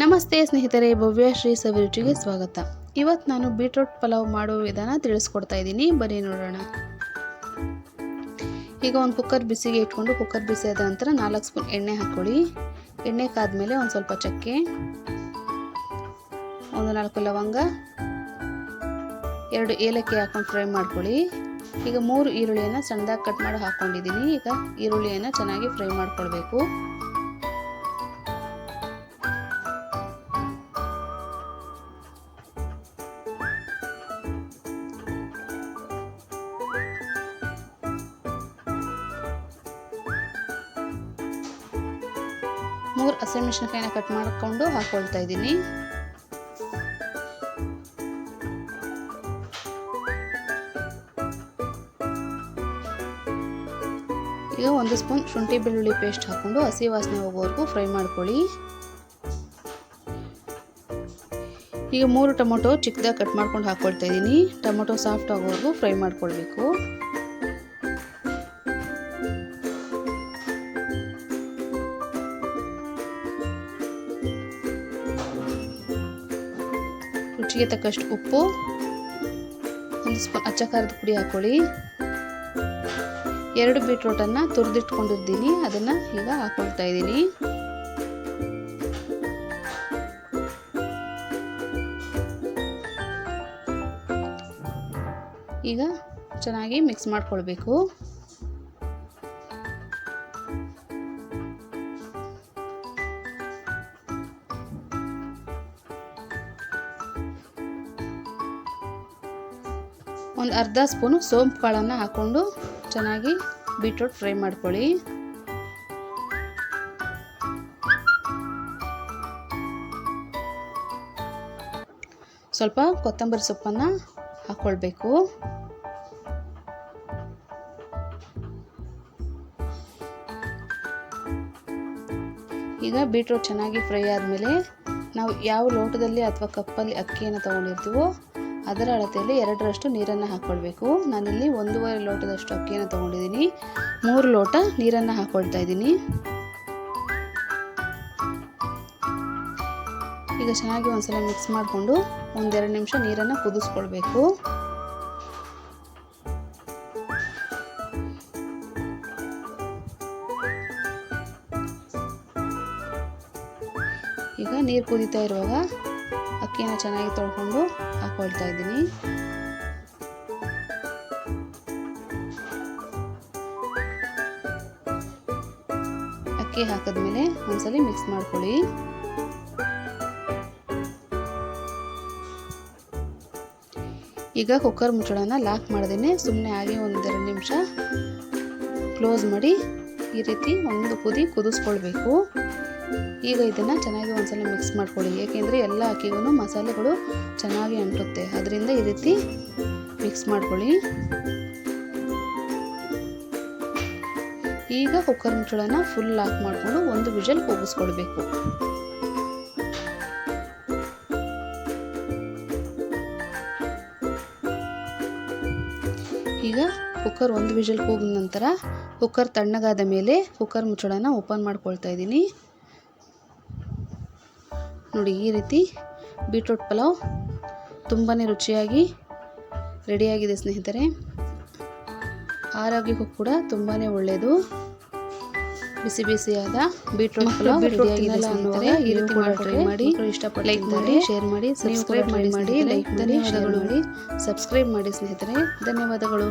ನಮಸ್ತೆ ಸ್ನೇಹಿತರೆ, ಭವ್ಯ ಶ್ರೀ ಸವಿರುಚಿಗೆ ಸ್ವಾಗತ. ಇವತ್ತು ನಾನು ಬೀಟ್ರೂಟ್ ಪಲಾವ್ ಮಾಡುವ ವಿಧಾನ ತಿಳಿಸ್ಕೊಡ್ತಾ ಇದ್ದೀನಿ. ಬನ್ನಿ ನೋಡೋಣ. ಈಗ ಒಂದು ಕುಕ್ಕರ್ ಬಿಸಿಗೆ ಇಟ್ಕೊಂಡು ಕುಕ್ಕರ್ ಬಿಸಿ ಆದ ನಂತರ ನಾಲ್ಕು ಸ್ಪೂನ್ ಎಣ್ಣೆ ಹಾಕ್ಕೊಳ್ಳಿ. ಎಣ್ಣೆ ಕಾದ್ಮೇಲೆ ಒಂದು ಸ್ವಲ್ಪ ಚಕ್ಕೆ, ಒಂದು ನಾಲ್ಕು ಲವಂಗ, ಎರಡು ಏಲಕ್ಕಿ ಹಾಕೊಂಡು ಫ್ರೈ ಮಾಡ್ಕೊಳ್ಳಿ. ಈಗ ಮೂರು ಈರುಳ್ಳಿಯನ್ನು ಸಣ್ಣದಾಗಿ ಕಟ್ ಮಾಡಿ ಹಾಕ್ಕೊಂಡಿದ್ದೀನಿ ಈಗ ಈರುಳ್ಳಿಯನ್ನು ಚೆನ್ನಾಗಿ ಫ್ರೈ ಮಾಡ್ಕೊಳ್ಬೇಕು. ಮೂರು ಹಸಿಮೆಣಸಿನಕಾಯಿನ ಕಟ್ ಮಾಡಿಕೊಂಡು ಹಾಕ್ಕೊಳ್ತಾ ಇದ್ದೀನಿ. ಈಗ ಒಂದು ಸ್ಪೂನ್ ಶುಂಠಿ ಬೆಳ್ಳುಳ್ಳಿ ಪೇಸ್ಟ್ ಹಾಕ್ಕೊಂಡು ಹಸಿ ವಾಸನೆ ಹೋಗೋವರೆಗೂ ಫ್ರೈ ಮಾಡ್ಕೊಳ್ಳಿ. ಈಗ ಮೂರು ಟೊಮೊಟೊ ಚಿಕ್ಕದಾಗಿ ಕಟ್ ಮಾಡ್ಕೊಂಡು ಹಾಕ್ಕೊಳ್ತಾ ಇದ್ದೀನಿ. ಟೊಮೊಟೊ ಸಾಫ್ಟ್ ಆಗೋವರೆಗೂ ಫ್ರೈ ಮಾಡ್ಕೊಳ್ಬೇಕು. ರುಚಿಗೆ ತಕ್ಕಷ್ಟು ಉಪ್ಪು, ಒಂದು ಸ್ಪೂನ್ ಅಚ್ಚ ಖಾರದ ಪುಡಿ ಹಾಕೊಳ್ಳಿ. ಎರಡು ಬೀಟ್ರೋಟನ್ನು ತುರಿದಿಟ್ಕೊಂಡಿದ್ದೀನಿ ಅದನ್ನು ಈಗ ಹಾಕ್ಕೊಳ್ತಾ ಇದ್ದೀನಿ. ಈಗ ಚೆನ್ನಾಗಿ ಮಿಕ್ಸ್ ಮಾಡ್ಕೊಳ್ಬೇಕು. ಒಂದು ಅರ್ಧ ಸ್ಪೂನು ಸೋಂಪು ಕಾಳನ್ನು ಹಾಕ್ಕೊಂಡು ಚೆನ್ನಾಗಿ ಬೀಟ್ರೂಟ್ ಫ್ರೈ ಮಾಡ್ಕೊಳ್ಳಿ. ಸ್ವಲ್ಪ ಕೊತ್ತಂಬರಿ ಸೊಪ್ಪನ್ನು ಹಾಕ್ಕೊಳ್ಬೇಕು. ಈಗ ಬೀಟ್ರೂಟ್ ಚೆನ್ನಾಗಿ ಫ್ರೈ ಆದಮೇಲೆ ನಾವು ಯಾವ ಲೋಟದಲ್ಲಿ ಅಥವಾ ಕಪ್ಪಲ್ಲಿ ಅಕ್ಕಿಯನ್ನು ತೊಗೊಂಡಿರ್ತೀವೋ ಅದರ ಅಳತೆಯಲ್ಲಿ ಎರಡರಷ್ಟು ನೀರನ್ನು ಹಾಕ್ಕೊಳ್ಬೇಕು. ನಾನಿಲ್ಲಿ ಒಂದೂವರೆ ಲೋಟದಷ್ಟು ಅಕ್ಕಿಯನ್ನು ತೊಗೊಂಡಿದ್ದೀನಿ. ಮೂರು ಲೋಟ ನೀರನ್ನು ಹಾಕ್ಕೊಳ್ತಾ ಇದ್ದೀನಿ. ಈಗ ಚೆನ್ನಾಗಿ ಒಂದ್ಸಲ ಮಿಕ್ಸ್ ಮಾಡಿಕೊಂಡು ಒಂದೆರಡು ನಿಮಿಷ ನೀರನ್ನು ಕುದಿಸ್ಕೊಳ್ಬೇಕು. ಈಗ ನೀರು ಕುದೀತಾ ಇರುವಾಗ ಅಕ್ಕಿನ ಚೆನ್ನಾಗಿ ತೊಳ್ಕೊಂಡು ಹಾಕೊಳ್ತಾ ಇದ್ದೀನಿ. ಅಕ್ಕಿ ಹಾಕಿದ್ಮೇಲೆ ಒಂದ್ಸಲಿ ಮಿಕ್ಸ್ ಮಾಡ್ಕೊಳ್ಳಿ. ಈಗ ಕುಕ್ಕರ್ ಮುಚ್ಚಳನ ಲಾಕ್ ಮಾಡ್ದೇನೆ ಸುಮ್ಮನೆ ಆಗಿ ಒಂದೆರಡು ನಿಮಿಷ ಕ್ಲೋಸ್ ಮಾಡಿ ಈ ರೀತಿ ಒಂದು ಕುದಿ ಕುದಿಸ್ಕೊಳ್ಬೇಕು. ಈಗ ಇದನ್ನು ಚೆನ್ನಾಗಿ ಒಂದ್ಸಲ ಮಿಕ್ಸ್ ಮಾಡ್ಕೊಳ್ಳಿ. ಏಕೆಂದರೆ ಎಲ್ಲ ಅಕ್ಕಿಗೂ ಮಸಾಲೆಗಳು ಚೆನ್ನಾಗಿ ಅಂಟುತ್ತೆ. ಅದರಿಂದ ಈ ರೀತಿ ಮಿಕ್ಸ್ ಮಾಡ್ಕೊಳ್ಳಿ. ಈಗ ಕುಕ್ಕರ್ ಮುಚ್ಚಳನ ಫುಲ್ ಲಾಕ್ ಮಾಡಿಕೊಂಡು ಒಂದು ವಿಷಲ್ ಕೂಗಿಸ್ಕೊಳ್ಬೇಕು. ಈಗ ಕುಕ್ಕರ್ ಒಂದು ವಿಷಲ್ ಕೂಗಿದ ನಂತರ ಕುಕ್ಕರ್ ತಣ್ಣಗಾದ ಮೇಲೆ ಕುಕ್ಕರ್ ಮುಚ್ಚಳನ ಓಪನ್ ಮಾಡ್ಕೊಳ್ತಾ ಇದ್ದೀನಿ. ನೋಡಿ ಈ ರೀತಿ ಬೀಟ್ರೂಟ್ ಪಲಾವ್ ತುಂಬಾ ರುಚಿಯಾಗಿ ರೆಡಿಯಾಗಿದೆ ಸ್ನೇಹಿತರೆ. ಆರೋಗ್ಯಕ್ಕೂ ಕೂಡ ತುಂಬಾ ಒಳ್ಳೆಯದು. ಬಿಸಿ ಬಿಸಿಯಾದ ಬೀಟ್ರೂಟ್ ಪಲಾವ್ ರೆಡಿಯಾಗಿದೆ ಸ್ನೇಹಿತರೆ. ಈ ರೀತಿ ಕೂಡ ಟ್ರೈ ಮಾಡಿ ಇಷ್ಟಪಟ್ಟು ಲೈಕ್ ಮಾಡಿ ಶೇರ್ ಮಾಡಿ ಸಬ್ಸ್ಕ್ರೈಬ್ ಮಾಡಿ ಮಾಡಿ ಲೈಕ್ ಧನ್ಯವಾದಗಳು. ಮಾಡಿ ಸಬ್ಸ್ಕ್ರೈಬ್ ಮಾಡಿ ಸ್ನೇಹಿತರೆ. ಧನ್ಯವಾದಗಳು.